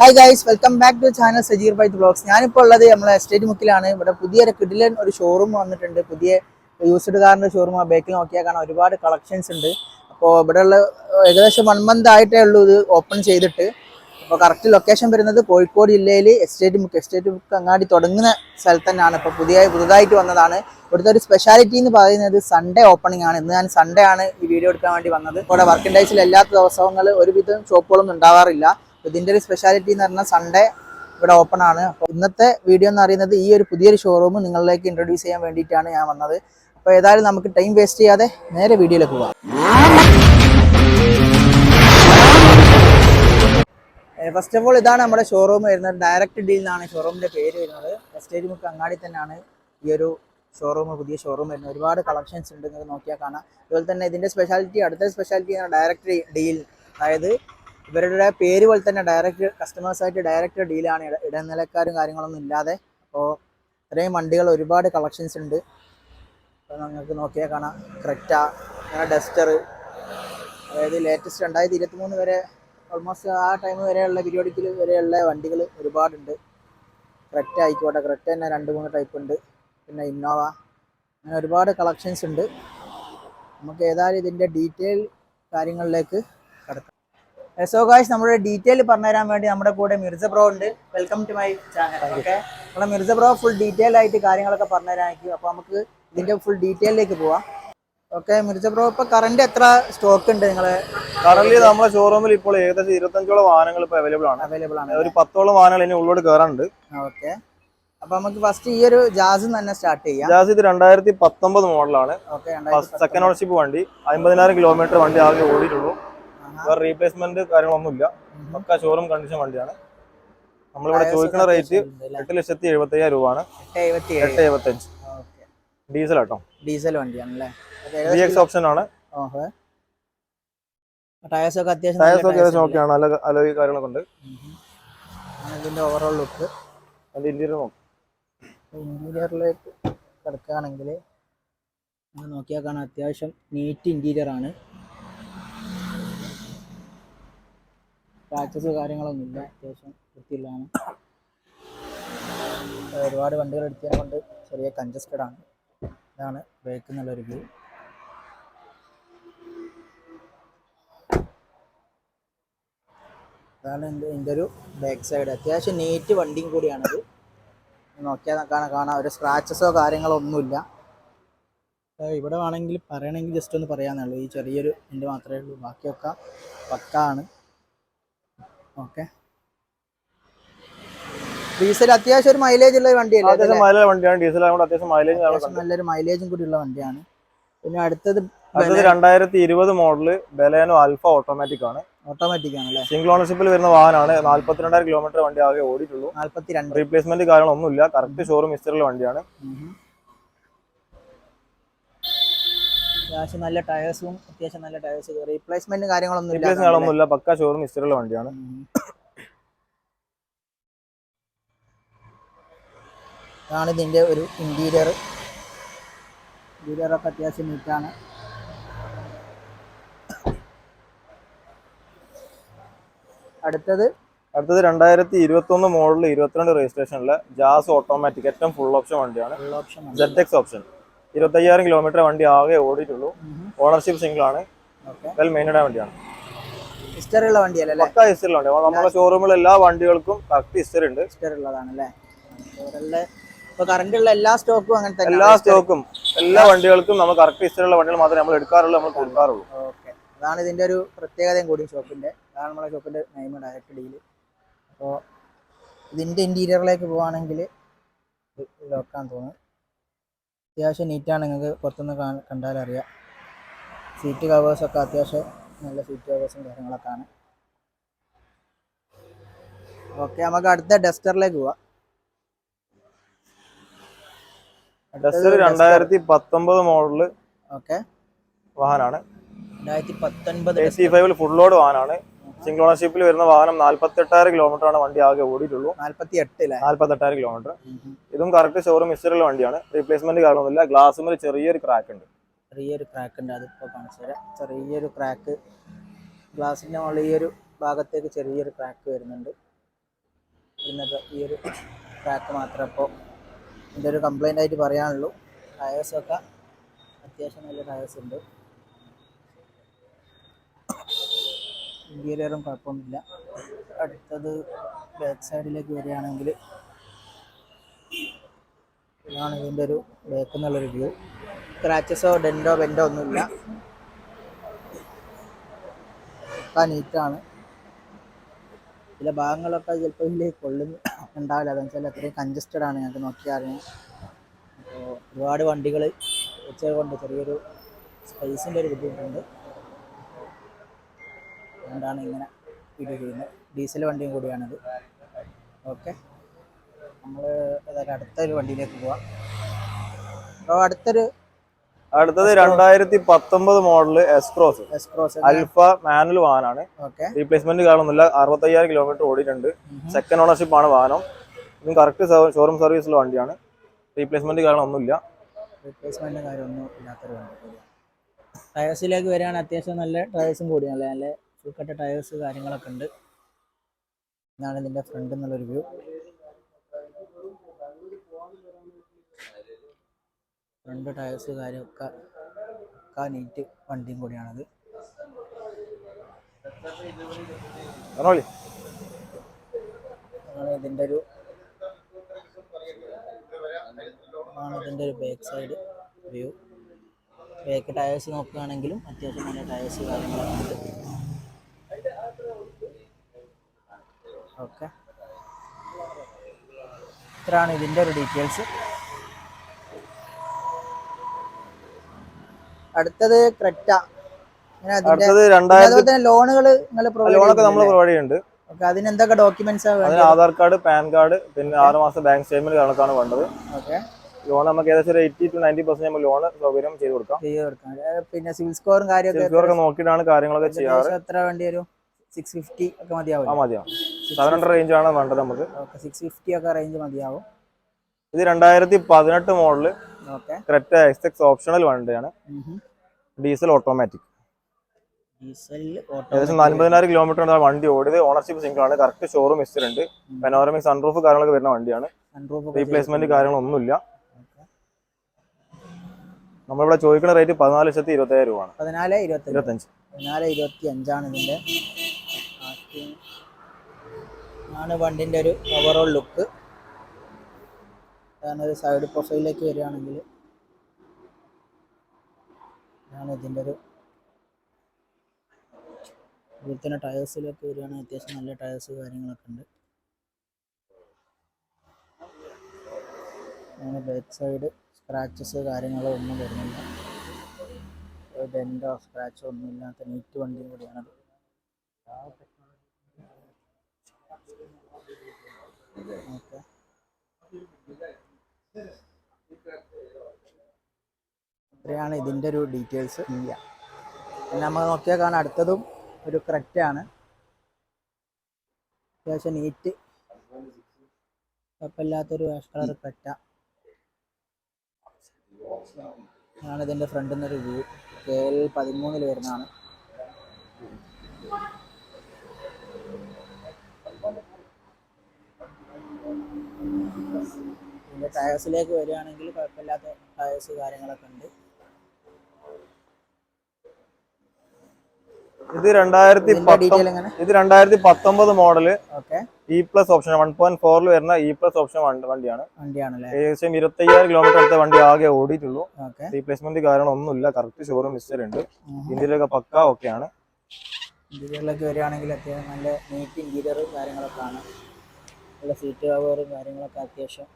Hi guys welcome back to channel Sajeer Baith vlogs ഞാനിപ്പോൾ ഉള്ളത് നമ്മളെ എസ്റ്റേറ്റ് മുക്കിലാണ്. ഇവിടെ പുതിയൊരു കിഡിലൻ ഒരു ഷോറൂം വന്നിട്ടുണ്ട്. പുതിയ യൂസ്ഡ് കാറിന്റെ ഷോറൂം ആ. ബേക്കിൽ നോക്കിയാൽ കാണാൻ ഒരുപാട് കളക്ഷൻസ് ഉണ്ട്. അപ്പോൾ ഇവിടെയുള്ള ഏകദേശം വൺ മന്ത് ആയിട്ടേ ഉള്ളൂ ഇത് ഓപ്പൺ ചെയ്തിട്ട്. അപ്പോൾ കറക്റ്റ് ലൊക്കേഷൻ വരുന്നത് കോഴിക്കോട് ജില്ലയിൽ എസ്റ്റേറ്റ് മുക്ക് എസ്റ്റേറ്റ് മുക്ക് അങ്ങാടി തുടങ്ങുന്ന സ്ഥലത്ത് തന്നെയാണ്. ഇപ്പോൾ പുതിയ പുതുതായിട്ട് വന്നതാണ്. ഇവിടുത്തെ ഒരു സ്പെഷ്യാലിറ്റി എന്ന് പറയുന്നത് സൺഡേ ഓപ്പണിംഗ് ആണ്. ഇന്ന് ഞാൻ സൺഡേ ആണ് ഈ വീഡിയോ എടുക്കാൻ വേണ്ടി വന്നത്. ഇവിടെ വർക്കിംഗ് ഡേയ്സിൽ എല്ലാ ദിവസങ്ങൾ ഒരുവിധം ഷോപ്പുകളൊന്നും ഉണ്ടാവാറില്ല. ഇതിന്റെ ഒരു സ്പെഷ്യാലിറ്റി എന്ന് പറഞ്ഞാൽ സൺഡേ ഇവിടെ ഓപ്പൺ ആണ്. അപ്പോൾ ഇന്നത്തെ വീഡിയോ എന്ന് പറയുന്നത് ഈ ഒരു പുതിയൊരു ഷോറൂം നിങ്ങളിലേക്ക് ഇൻട്രൊഡ്യൂസ് ചെയ്യാൻ വേണ്ടിയിട്ടാണ് ഞാൻ വന്നത്. അപ്പോൾ ഏതായാലും നമുക്ക് ടൈം വേസ്റ്റ് ചെയ്യാതെ നേരെ വീഡിയോയിലേക്ക് പോവാം ഫസ്റ്റ് ഓഫ് ഓൾ ഇതാണ് നമ്മുടെ ഷോറൂം വരുന്നത്. ഡയറക്റ്റ് ഡീൽ എന്നാണ് ഷോറൂമിന്റെ പേര് വരുന്നത്. എസ്റ്റേറ്റ് മുക്ക് അങ്ങാടി തന്നെയാണ് ഈ ഒരു ഷോറൂം പുതിയ ഷോറൂം വരുന്നത്. ഒരുപാട് കളക്ഷൻസ് ഉണ്ട്. നിങ്ങൾക്ക് നോക്കിയാൽ കാണാം. അതുപോലെ തന്നെ ഇതിന്റെ സ്പെഷ്യാലിറ്റി അടുത്ത സ്പെഷ്യാലിറ്റി ഡയറക്റ്റ് ഡീൽ അതായത് ഇവരുടെ പേര് പോലെ തന്നെ ഡയറക്റ്റ് കസ്റ്റമേഴ്സായിട്ട് ഡയറക്റ്റ് ഡീലാണ് ഇട ഇടനിലക്കാരും കാര്യങ്ങളൊന്നും ഇല്ലാതെ. അപ്പോൾ ഇത്രയും വണ്ടികൾ ഒരുപാട് കളക്ഷൻസ് ഉണ്ട്. അപ്പോൾ നിങ്ങൾക്ക് നോക്കിയാൽ കാണാം. ക്രെറ്റ അങ്ങനെ ഡസ്റ്റർ. അതായത് ലേറ്റസ്റ്റ് രണ്ടായിരത്തി ഇരുപത്തി മൂന്ന് വരെ ഓൾമോസ്റ്റ് ആ ടൈം വരെയുള്ള പീരിയോഡിക്കിൽ വരെയുള്ള വണ്ടികൾ ഒരുപാടുണ്ട്. ക്രെറ്റ ആയിക്കോട്ടെ. ക്രെറ്റ തന്നെ രണ്ട് മൂന്ന് ടൈപ്പ് ഉണ്ട്. പിന്നെ ഇന്നോവ. അങ്ങനെ ഒരുപാട് കളക്ഷൻസ് ഉണ്ട്. നമുക്ക് ഏതായാലും ഇതിന്റെ ഡീറ്റെയിൽ കാര്യങ്ങളിലേക്ക് കടക്കാം. സോ ഗായ്സ് നമ്മുടെ ഡീറ്റെയിൽ പറഞ്ഞുതരാൻ വേണ്ടി നമ്മുടെ കൂടെ മിർസ ബ്രോ ഉണ്ട്. Welcome to my channel okay നമ്മുടെ മിർസ ബ്രോ ഫുൾ ഡീറ്റെയിൽ ആയിട്ട് കാര്യങ്ങളൊക്കെ പറഞ്ഞു പറഞ്ഞുതരാനായിരിക്കും. അപ്പോൾ നമുക്ക് ഇതിന്റെ ഫുൾ ഡീറ്റെയിലേക്ക് പോവാം. ഓക്കെ മിർസ ബ്രോ ഇപ്പോൾ കറണ്ട് എത്ര സ്റ്റോക്ക് ഉണ്ട് നിങ്ങളെ? കറന്റ് നമ്മുടെ ഷോറൂമിൽ ഇപ്പോൾ ഏകദേശം ഇരുപത്തഞ്ചോളം വാഹനങ്ങൾ ഇപ്പോൾ അവൈലബിൾ ആണ്. അവൈലബിൾ ആണ് ഒരു പത്തോളം വാഹനങ്ങൾ ഇനി ഉള്ളോട് കയറാനുണ്ട്. ഓക്കെ അപ്പൊ നമുക്ക് ഫസ്റ്റ് ഈ ഒരു ജാസ് തന്നെ സ്റ്റാർട്ട് ചെയ്യാം. ജാസ് ഇത് രണ്ടായിരത്തി പത്തൊമ്പത് മോഡലാണ് സെക്കൻഡ് ഓണർഷിപ്പ് വണ്ടി അമ്പതിനായിരം കിലോമീറ്റർ വണ്ടി ആകെ ഓടിയിട്ടുള്ളൂ. വേറെ റീപ്ലേസ്മെന്റ് കാര്യങ്ങളൊന്നുമില്ല. പക്ക ഷോറൂം കണ്ടീഷൻ വണ്ടിയാണ്. നമ്മളിവിടെ ചോദിക്കുന്ന റേറ്റ് എട്ട് ലക്ഷത്തി എഴുപത്തി അയ്യായിരം രൂപയാണ്. എട്ട് എഴുപത്തഞ്ച്. ഡീസൽ ആട്ടോ. ഡീസൽ വണ്ടിയാണല്ലേ? എക്സ് ഓപ്ഷൻ ആണ്. ഒക്കെ അത്യാവശ്യം ടയർസ് ഒക്കെ നല്ല ഏകദേശം ഓക്കെ ആണ്. നല്ല അലോയി കാര്യങ്ങളൊക്കെ ഉണ്ട്. ഇതിന്റെ ഓവറോൾ ലുക്ക് അതിന്റെ ഇന്റീരിയർ നോക്കാം. ഇന്റീരിയറിലേക്ക് കിടക്കുകയാണെങ്കിൽ നോക്കിയാൽ കാണാം. അത്യാവശ്യം നീറ്റ് ഇന്റീരിയർ ആണ്. സ്ക്രാച്ചസ് കാര്യങ്ങളൊന്നും ഇല്ല അത്യാവശ്യം വൃത്തിയില്ലാണ് ഒരുപാട് വണ്ടികൾ എടുത്തതിനെ കൊണ്ട് ചെറിയ കഞ്ചസ്റ്റഡ് ആണ്. ഇതാണ് ബ്രേക്ക് എന്നുള്ളൊരു വ്യൂ അതാണ് എന്റെ എന്റെ ഒരു ബാക്ക് സൈഡ് അത്യാവശ്യം നീറ്റ് വണ്ടിയും കൂടിയാണത്. നോക്കിയാൽ കാണാൻ കാണാം ഒരു സ്ക്രാച്ചസോ കാര്യങ്ങളോ ഒന്നുമില്ല ഇവിടെ വേണമെങ്കിൽ പറയണമെങ്കിൽ ജസ്റ്റ് ഒന്ന് പറയാമെന്നുള്ളൂ ഈ ചെറിയൊരു എന്റെ മാത്രമേ ഉള്ളൂ. ബാക്കിയൊക്കെ പക്കാണ്. ഓക്കെ. ഡീസൽ അത്യാവശ്യം ഒരു മൈലേജ് ഉള്ള വണ്ടിയല്ലേ അത്യാവശ്യം മൈലേജ് വണ്ടിയാണ്. ഡീസൽ അത്യാവശ്യം മൈലേജ് നല്ലൊരു മൈലേജും കൂടി ഉള്ള വണ്ടിയാണ്. പിന്നെ അടുത്തത് അടുത്തത് രണ്ടായിരത്തി ഇരുപത് മോഡൽ ബലേനോ ആൽഫ ഓട്ടോമാറ്റിക് ആണ്. ഓട്ടോമാറ്റിക് ആണല്ലേ? സിംഗിൾ ഓണർഷിപ്പിൽ വരുന്ന വാഹനമാണ്. നാല്പത്തിരണ്ടായിരം കിലോമീറ്റർ വണ്ടി ആകെ ഓടിയിട്ടുള്ളൂ. നാല്പത്തി രണ്ട് റീപ്ലേസ്മെന്റ് കാര്യങ്ങളൊന്നുമില്ല കറക്റ്റ് ഷോറൂം ഹിസ്റ്ററിലെ വണ്ടിയാണ്. അത്യാവശ്യം നല്ല ടയേഴ്സും അത്യാവശ്യം നല്ല ടയേഴ്സും റീപ്ലേസ്മെന്റ് കാര്യങ്ങളൊന്നും ഇല്ല റീപ്ലേസ് കാര്യങ്ങളൊന്നുമില്ല പക്ക ഷോറൂം ഹിസ്റ്ററിലെ വണ്ടിയാണ്. ഇതാണ് ഇതിന്റെ ഒരു ഇന്റീരിയർ ഇന്റീരിയർ ഒക്കെ അത്യാവശ്യം നീറ്റാണ് അടുത്തത് അടുത്തത് രണ്ടായിരത്തി ഇരുപത്തി ഒന്ന് മോഡൽ ഇരുപത്തിരണ്ട് രജിസ്ട്രേഷനിലെ ജാസ് ഓട്ടോമാറ്റിക് ഏറ്റവും ഫുൾ ഓപ്ഷൻ വണ്ടിയാണ്. ഫുൾ ഓപ്ഷൻ എക്സ് ഓപ്ഷൻ ഇരുപത്തയ്യായിരം കിലോമീറ്റർ വണ്ടി ആകെ ഓടിയിട്ടുള്ളൂ. ഓണർഷിപ്പ് സിംഗിൾ ആണ്. വെൽ മെയിൻഡ് വണ്ടിയാണ്. വണ്ടിയല്ലേ പക്ക വണ്ടി നമ്മുടെ ഷോറൂമിലെ എല്ലാ വണ്ടികൾക്കും കറക്റ്റ് ഹിസ്റ്ററി ഉണ്ട്. ഹിസ്റ്ററി എല്ലാ സ്റ്റോക്കും അങ്ങനെ തന്നെ എല്ലാ സ്റ്റോക്കും എല്ലാ വണ്ടികൾക്കും നമ്മൾ കറക്റ്റ് ഉള്ള വണ്ടികൾ മാത്രമേ നമ്മൾ എടുക്കാറുള്ളൂ നമ്മൾ കൊടുക്കാറുള്ളൂ. ഓക്കെ. അതാണ് ഇതിന്റെ ഒരു പ്രത്യേകതയും കൂടി ഷോപ്പിന്റെ. അതാണ് നമ്മുടെ ഷോപ്പിന്റെ നെയിം ഡയറക്റ്റ് ഡീൽ അപ്പോൾ ഇതിന്റെ ഇന്റീരിയറിലേക്ക് പോവാണെങ്കിൽ ലോക്കാൻ തോന്നുന്നു. അത്യാവശ്യം നീറ്റാണ് നിങ്ങൾക്ക് പുറത്തുനിന്ന് കാ- കണ്ടാൽ അറിയാം. സീറ്റ് കവേഴ്സൊക്കെ അത്യാവശ്യം നല്ല സീറ്റ് കവേഴ്സും കാര്യങ്ങളൊക്കെ ആണ്. ഓക്കെ നമുക്ക് അടുത്ത ഡസ്റ്ററിലേക്ക് പോവാം. ഡസ്റ്റർ രണ്ടായിരത്തി പത്തൊമ്പത് മോഡൽ ഓക്കെ വാഹനമാണ് രണ്ടായിരത്തി പത്തൊൻപത് ഫുൾ ലോഡ് വാഹനമാണ് സിംഗിൾ ഓണർഷിപ്പിൽ വരുന്ന വാഹനം നാല്പത്തെട്ടായിരം കിലോമീറ്റർ ആണ് വണ്ടി ആകെ ഓടിയിട്ടുള്ളൂ. നാല്പത്തി എട്ട് അല്ലേ? നാല്പത്തെട്ടായിരം കിലോമീറ്റർ ഇതും കറക്റ്റ് ഷോറൂം ഹിസ്റ്ററിലുള്ള വണ്ടിയാണ്. റീപ്ലേസ്മെന്റ് കാര്യമൊന്നുമില്ല ഗ്ലാസ് ചെറിയൊരു ക്രാക്ക് ഉണ്ട്. ചെറിയൊരു ക്രാക്ക് ഉണ്ട്. അതിപ്പോൾ കാണിച്ചു തരാം. ചെറിയൊരു ക്രാക്ക് ഗ്ലാസിന്റെ മുകളിൽ ഈ ഒരു ഭാഗത്തേക്ക് ചെറിയൊരു ക്രാക്ക് വരുന്നുണ്ട്. വരുന്നത് ഈ ഒരു ക്രാക്ക് മാത്രമേ ഇപ്പോൾ ഇതിന്റെ ഒരു കംപ്ലൈന്റ് ആയിട്ട് പറയാനുള്ളൂ. ടയേഴ്സൊക്കെ അത്യാവശ്യം നല്ല ടയേഴ്സ് ഉണ്ട്. ഇന്റീരിയറും കുഴപ്പമൊന്നുമില്ല. അടുത്തത് ബാക്ക് സൈഡിലേക്ക് വരികയാണെങ്കിൽ ഇതാണ് ഇതിന്റെ ഒരു ബാക്ക് എന്നുള്ളൊരു വ്യൂ സ്ക്രാച്ചസോ ഡെൻഡോ ബെൻഡോ ഒന്നുമില്ല. ഒക്കെ നീറ്റാണ് ചില ഭാഗങ്ങളൊക്കെ ചിലപ്പോൾ ഇതിൽ കൊള്ളുന്നു. ഉണ്ടാവില്ല. അതെന്ന് വെച്ചാൽ അത്രയും കൺജസ്റ്റഡ് ആണ്. ഞങ്ങൾക്ക് നോക്കിയാൽ അപ്പോൾ ഒരുപാട് വണ്ടികൾ വെച്ചത് കൊണ്ട് ചെറിയൊരു സ്പേസിന്റെ ഒരു ബുദ്ധിമുട്ടുണ്ട്. അതുകൊണ്ടാണ് ഇങ്ങനെ വീഡിയോ ചെയ്യുന്നത്. ഡീസൽ വണ്ടിയും കൂടിയാണിത്. ഓക്കെ. നമ്മൾ ഏതായാലും അടുത്തൊരു വണ്ടിയിലേക്ക് പോവാം. അപ്പോൾ അടുത്തൊരു അടുത്തത് രണ്ടായിരത്തി പത്തൊമ്പത് model S Cross S Cross Alpha manual വാഹനമാണ്. റീപ്ലേസ്മെന്റ് കാണുന്നില്ല. അറുപത്തയ്യായിരം കിലോമീറ്റർ ഓടിയിട്ടുണ്ട്. സെക്കൻഡ് ഓണർഷിപ്പ് ആണ് വാഹനം. ഇതും കറക്റ്റ് ഷോറൂം സർവീസുള്ള വണ്ടിയാണ്. റീപ്ലേസ്മെന്റ് കാരണം ഒന്നുമില്ല റീപ്ലേസ്മെന്റ് കാര്യമൊന്നും ഇല്ലാത്തൊരു വണ്ടി. ടയേഴ്സിലേക്ക് വരികയാണെങ്കിൽ അത്യാവശ്യം നല്ല ടയേഴ്സും കൂടിയാണ് നല്ല ഫുൾ കട്ട ടയേഴ്സ് കാര്യങ്ങളൊക്കെ ഉണ്ട്. ഇതാണ് ഇതിന്റെ ഫ്രണ്ട് എന്നുള്ളൊരു വ്യൂ ഫ്രണ്ട് ടയേഴ്സ് കാര്യമൊക്കെ ഒക്കെ നീറ്റ് വണ്ടിയും കൂടിയാണത്. ആണ് ഇതിന്റെ ഒരു ആണ് ഇതിന്റെ ഒരു back side view back tyres നോക്കുകയാണെങ്കിലും അത്യാവശ്യം നല്ല ടയേഴ്സ് കാര്യങ്ങളൊക്കെ ഉണ്ട്. ഓക്കെ. ഇത്രയാണ് ഇതിന്റെ ഒരു ഡീറ്റെയിൽസ്. അടുത്തത് ക്രെറ്റ. അടുത്തത് രണ്ടായിരത്തി ലോണുകൾ ലോണൊക്കെ നമ്മൾ പ്രൊവൈഡ് ചെയ്യുന്നുണ്ട്. ഡോക്യുമെന്റ്സ് അതിന് ആധാർ കാർഡ് പാൻ കാർഡ് പിന്നെ ആറ് മാസം ബാങ്ക് സ്റ്റേറ്റ്മെന്റ് കണക്കാണ് വേണ്ടത്. ലോൺ നമുക്ക് ഏകദേശം ഒരു എയ്റ്റി ടു നയന്റി പെർസെന്റ് നമ്മൾ ലോൺ സൗകര്യം ചെയ്ത് കൊടുക്കാം. ചെയ്ത് കൊടുക്കാം. ഏ, പിന്നെ സിവിൽ സ്കോറും കാര്യമൊക്കെ നോക്കിയിട്ടാണ് കാര്യങ്ങളൊക്കെ ചെയ്യാറ്. എത്ര വേണ്ടി വരും? സിക്സ് ഫിഫ്റ്റി ഒക്കെ മതിയാവും. ഹൺഡ്രഡ് റേഞ്ച് ആണ് വേണ്ടത് നമുക്ക്. സിക്സ് ഫിഫ്റ്റി ഒക്കെ റേഞ്ച് മതിയാവും. ഇത് രണ്ടായിരത്തി പതിനെട്ട് model Creta X X optional വണ്ടിയാണ്. ഡീസൽ ഓട്ടോമാറ്റിക് ഡീസലിൽ ഏകദേശം നാൽപ്പതിനായിരം കിലോമീറ്റർ വണ്ടി ഓടിയത്. ഓണർഷിപ്പ് സിംഗിൾ ആണ്. കറക്റ്റ് ഷോറൂം ഹിസ്റ്ററി ഉണ്ട്. പനോറമിക് സൺറൂഫ് കാര്യങ്ങളൊക്കെ വരുന്ന വണ്ടിയാണ്. റീപ്ലേസ്മെന്റ് കാര്യങ്ങളൊന്നുമില്ല. നമ്മളിവിടെ ചോദിക്കുന്ന റേറ്റ് പതിനാല് ലക്ഷത്തി ഇരുപത്തി രൂപയാണ്. പതിനാല് ഇരുപത്തഞ്ച് പതിനാല് ഇരുപത്തി അഞ്ചാണ് ഇതിന്റെ. ആണ് വണ്ടിന്റെ ഒരു ഓവറോൾ ലുക്ക് അതാണ് ഒരു സൈഡ് പ്രൊഫൈലിലേക്ക് വരികയാണെങ്കിൽ. ഇതാണ് ഇതിന്റെ ഒരു അതുപോലെ തന്നെ ടയേഴ്സിലൊക്കെ വരികയാണെങ്കിൽ അത്യാവശ്യം നല്ല ടയേഴ്സ് കാര്യങ്ങളൊക്കെ ഉണ്ട്. അങ്ങനെ ബാക്ക് സൈഡ് സ്ക്രാച്ചസ് കാര്യങ്ങളോ ഒന്നും വരുന്നില്ല. ഡെൻഡോ സ്ക്രാച്ചോ ഒന്നും ഇല്ലാത്ത നീറ്റ് വണ്ടിയും കൂടിയാണത് ഇത്രയാണ് ഇതിന്റെ ഒരു ഡീറ്റെയിൽസ് ഇല്ല. നമ്മൾ നോക്കിയാൽ കാണാൻ അടുത്തതും ഒരു ആണ്. അത്യാവശ്യം നീറ്റ് കുഴപ്പമില്ലാത്തൊരു വാഷ് കളർ ക്രെറ്റ ഇതിന്റെ ഫ്രണ്ടിൽ നിന്നൊരു വ്യൂ കെ എൽ പതിമൂന്നിൽ വരുന്നതാണ്. ഇതിന്റെ ടയേഴ്സിലേക്ക് വരികയാണെങ്കിൽ കുഴപ്പമില്ലാത്ത ടയേഴ്സ് കാര്യങ്ങളൊക്കെ ഉണ്ട്. ഇത് രണ്ടായിരത്തി ഇത് രണ്ടായിരത്തി പത്തൊമ്പത് model E plus option one point ഫോറിൽ വരുന്ന ഇ പ്ലസ് ഓപ്ഷൻ വണ്ടിയാണ്. ഏകദേശം ഇരുപത്തി അയ്യായിരം കിലോമീറ്റർ അടുത്ത വണ്ടി ആകെ ഓടിയിട്ടുള്ളൂ. റീപ്ലേസ്മെന്റ് കാരണം ഒന്നുമില്ല കറക്റ്റ് ഷോറൂം മിസ്റ്റർ ഉണ്ട്. ഇന്ത്യയിലൊക്കെ പക്ക ഓക്കെയാണ് ഇന്റീരിയറിലേക്ക് വരികയാണെങ്കിൽ അത്യാവശ്യം നല്ല നീറ്റ് ഇന്റീരിയർ കാര്യങ്ങളൊക്കെ ആണ്. നല്ല സീറ്റ് കവറും കാര്യങ്ങളൊക്കെ അത്യാവശ്യം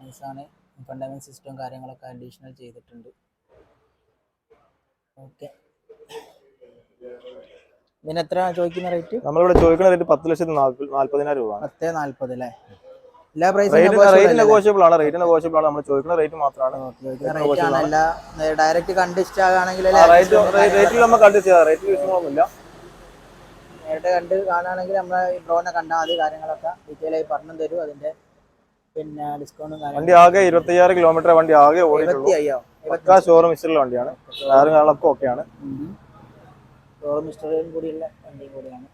നൈസാണ് ഫണ്ടമെന്റ് സിസ്റ്റവും കാര്യങ്ങളൊക്കെ അഡീഷണൽ ചെയ്തിട്ടുണ്ട്. ഓക്കെ ഇതിന് എത്ര ചോദിക്കുന്ന റേറ്റ് നമ്മളിവിടെ ചോദിക്കുന്ന റേറ്റ് പത്ത് ലക്ഷത്തി നാല്പതിനായിരം രൂപ പത്ത് നാല്പത് അല്ലേ? എല്ലാ പ്രൈസും റേറ്റ് നെഗോഷ്യബിൾ ആണ് റേറ്റ് നെഗോഷ്യബിൾ ആണ്. നമ്മൾ ചോദിക്കുന്ന റേറ്റ് മാത്രമാണ്. ഡയറക്റ്റ് കണ്ട് ഇഷ്ടമാണെങ്കിൽ റേറ്റ് ചെയ്യാം. വിഷയമൊന്നുമില്ല. നേരിട്ട് കണ്ട് കാണുകയാണെങ്കിൽ നമ്മൾ ഈ ഡ്രോനെ കണ്ടാൽ മതി കാര്യങ്ങളൊക്കെ ഡീറ്റെയിൽ ആയി പറഞ്ഞു തരും അതിന്റെ. പിന്നെ ഡിസ്കൗണ്ടും വണ്ടി ആകെ ഇരുപത്തി ഇരുപത്തയ്യായിരം കിലോമീറ്റർ വണ്ടി ആകെ ഓടിയിട്ടുള്ളൂ. ഷോറൂം ഹിസ്റ്ററിലുള്ള വണ്ടിയാണ്. കാര്യങ്ങളൊക്കെ ഓക്കെയാണ്. ഷോറൂം ഹിസ്റ്ററിയും കൂടിയുള്ള വണ്ടിയും കൂടിയാണ്.